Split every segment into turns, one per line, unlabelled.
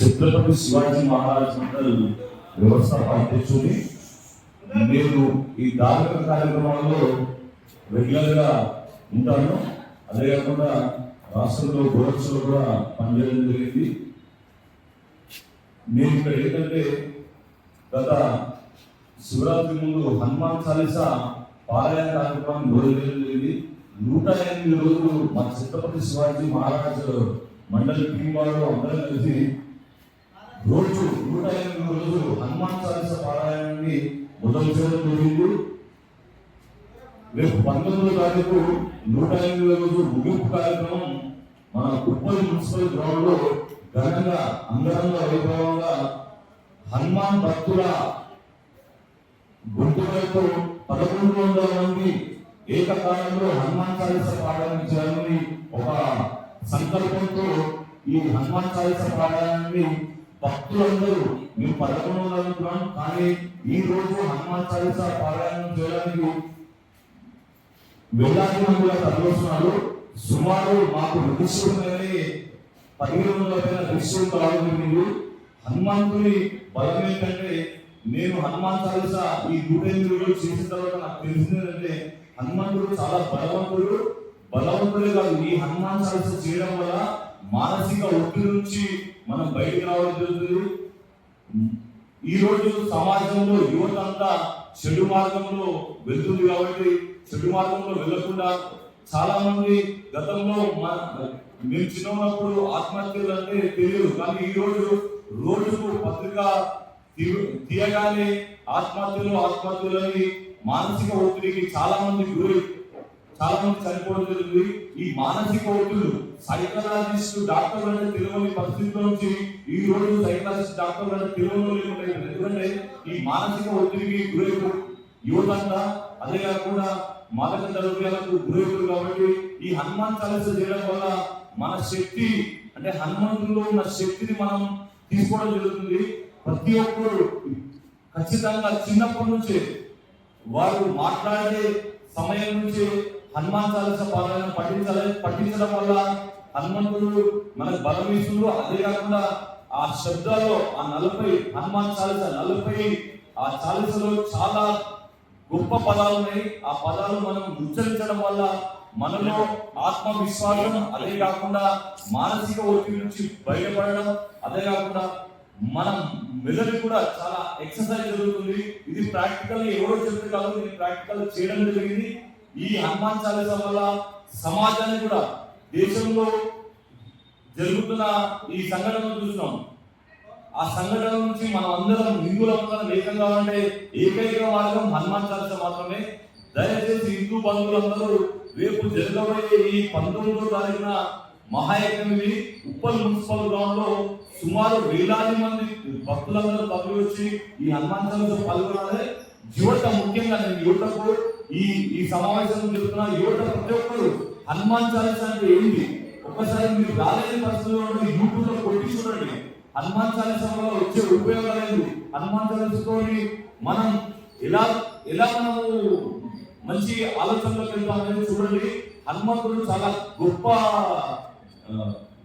ఛత్రపతి శివాజీ మహారాజ్ అందరూ వ్యవస్థాపక అధ్యక్షుడిని నేను ఈ ధార్మిక కార్యక్రమాల్లో రెగ్యులర్గా ఉంటాను అదే కాకుండా రాష్ట్రంలో గోరక్షలో కూడా పనిచేయడం జరిగింది. నేను ఇక్కడ ఏంటంటే గత శివరాత్రి ముందు హనుమాన్ చాలీసా పారాయణ కార్యక్రమాన్ని మొదలుపెట్టడం జరిగింది. నూట ఎనిమిది రోజులు మా ఛత్రపతి శివాజీ మహారాజ్ మండలి టీం వాళ్ళు అందరం కలిసి రోజు నూట ఎనిమిది రోజులు హనుమాన్ చాలీసా పారాయణాన్ని మొదలు చేయడం జరిగింది. రేపు పంతొమ్మిదో తారీఖు నూట ఎనిమిది రోజు ముగింపు కార్యక్రమం మన ఉప్పల్ మున్సిపల్ గ్రౌండ్లో ఘనంగా అంగరంగ వైభవంగా హనుమాన్ భక్తుల గుర్తులతో పదకొండు వందల మంది ఏకకాలంలో హనుమాన్ చాలీస పాఠాన్ని చేయాలని ఒక సంకల్పంతో ఈ హనుమాన్ చాలీస పాఠాన్ని భక్తులందరూ మేము పదకొండు వందలు అనుకున్నాం కానీ ఈ రోజు హనుమాన్ చాలీస పారాయణం చేయడానికి వేలాది మందిగా తరలిస్తున్నారు సుమారు మాకు రిజిస్ట్రేషన్ పదిహేను వందల పైన రిజిస్ట్రేషన్ రావడం హనుమంతుని బలం ఏంటంటే నేను హనుమాన్ చాలీసా ఈ నూట ఎనిమిది రోజులు చేసిన తర్వాత నాకు తెలిసింది ఏంటంటే హనుమంతుడు చాలా బలవంతుడు. బలవంతుడే కాదు ఈ హనుమాన్ చాలీసా చేయడం వల్ల మానసిక ఒత్తిడి నుంచి మనం బయటికి రావడం జరుగుతుంది. ఈ రోజు సమాజంలో యువత అంతా చెడు మార్గంలో వెళ్తుంది కాబట్టి చెడు మార్గంలో వెళ్ళకుండా చాలా మంది గతంలో మేము చిన్న ఉన్నప్పుడు ఆత్మహత్యలు అంటే తెలియదు. కానీ ఈ రోజు రోజుకు పత్రిక తీయగానే ఆత్మహత్యలు ఆత్మహత్యలు అని మానసిక ఒత్తిడికి చాలా మంది గురి చాలా మంది చనిపోవడం జరిగింది ఈ మానసిక ఒత్తిళ్ళు సైకలాజిస్ట్ డాక్టర్ అనే తెలియని పరిస్థితుల నుంచి ఈ రోజు సైకలాజిస్ట్ డాక్టర్ అనే తెలియని ఎందుకంటే ఈ మానసిక ఒత్తిడికి గురైన యువత అదే కాకుండా మాదక ద్రవ్యాలకు గురైతులు కాబట్టి ఈ హనుమాన్ చాలీస చేయడం వల్ల మన శక్తి అంటే హనుమంతుల్లో ఉన్న శక్తిని మనం తీసుకోవడం జరుగుతుంది. ప్రతి ఒక్కరు ఖచ్చితంగా చిన్నప్పటి నుంచే వారు మాట్లాడే సమయం నుంచి హనుమాన్ చాలీస పాలన పఠించాలి పఠించడం వల్ల హనుమంతుడు మనకు బలం ఇస్తుంది అదే కాకుండా ఆ శబ్దాల్లో ఆ నలభై హనుమాన్ చాలీస నలభై ఆ చాలీసలో చాలా గొప్ప పదాలు ఉన్నాయి. ఆ పదాలు మనం ఉచ్చరించడం వల్ల మనలో ఆత్మవిశ్వాసం అదే కాకుండా మానసిక ఒత్తిడి నుంచి బయటపడడం అదే కాకుండా మనం మెదడు కూడా చాలా ఎక్సర్సైజ్ జరుగుతుంది. ఇది ప్రాక్టికల్ ఎవరో చెప్తే కాదు ఇది ప్రాక్టికల్ చేయడం జరిగింది. ఈ హనుమాన్ చాలీస వల్ల సమాజాన్ని కూడా దేశంలో జరుగుతున్న ఈ సంఘటన చూస్తున్నాం ఆ సంఘటన నుంచి మనం అందరం హిందువులందరం ఏకం కావాలంటే ఏకైక మార్గం హనుమాన్ చాలీస మాత్రమే. దయచేసి హిందూ బంధువులందరూ రేపు జరగబోయే ఈ పంతొమ్మిదో తారీఖున మహాయజ్ఞమిది ఉప్పల్ మున్సిపల్ గ్రౌండ్లో సుమారు వేలాది మంది భక్తులందరూ తరలి వచ్చి ఈ హనుమాన్ చాలీస పాల్గొనాలి. యువత ముఖ్యంగా నేను యువతకు ఈ ఈ సమావేశం చెప్తున్న యువత ప్రతి ఒక్కరు హనుమాన్ చాలీస అంటే ఏంటి? ఒక్కసారి మీరు రాలేని పరిస్థితుల్లో ఉండి యూట్యూబ్లో కొట్టి చూడండి హనుమాన్ చాలీస వల్ల వచ్చే ఉపయోగాలు లేదు హనుమాన్ చాలీసతోని మనం ఎలా ఎలా మనము మంచి ఆలోచనలోకి వెళ్తాం అనేది చూడండి. హనుమంతుడు చాలా గొప్ప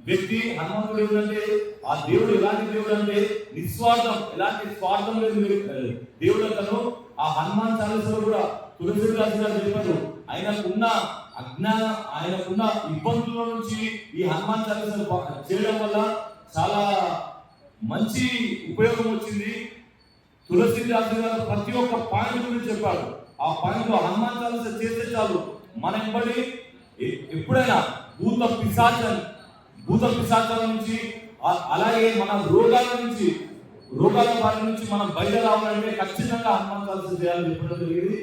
వ్యక్తి. హనుమంతుడు ఏంటంటే ఆ దేవుడు ఎలాంటి దేవుడు అంటే నిస్వార్థం ఎలాంటి స్వార్థం లేదు. దేవుడు అతను. ఆ హనుమాన్ తులసి రాజు గారు ఆయనకున్న అజ్ఞాన ఆయనకున్న ఇబ్బందుల నుంచి ఈ హనుమాన్ చాలీస చేయడం వల్ల చాలా మంచి ఉపయోగం వచ్చింది. తులసి గారు ప్రతి ఒక్క పాయింట్ గురించి చెప్పాడు. ఆ పాయింట్లో హనుమాన్ చాలీస చేస్తే చాలు. మన ఎంబడి ఎప్పుడైనా భూత పిశాచం భూత పిశాచాల నుంచి అలాగే మన రోగాల నుంచి రోగాల బారి నుంచి మనం బయట రావాలంటే ఖచ్చితంగా హనుమాన్ చాలీస చేయాలని చెప్పడం జరిగింది.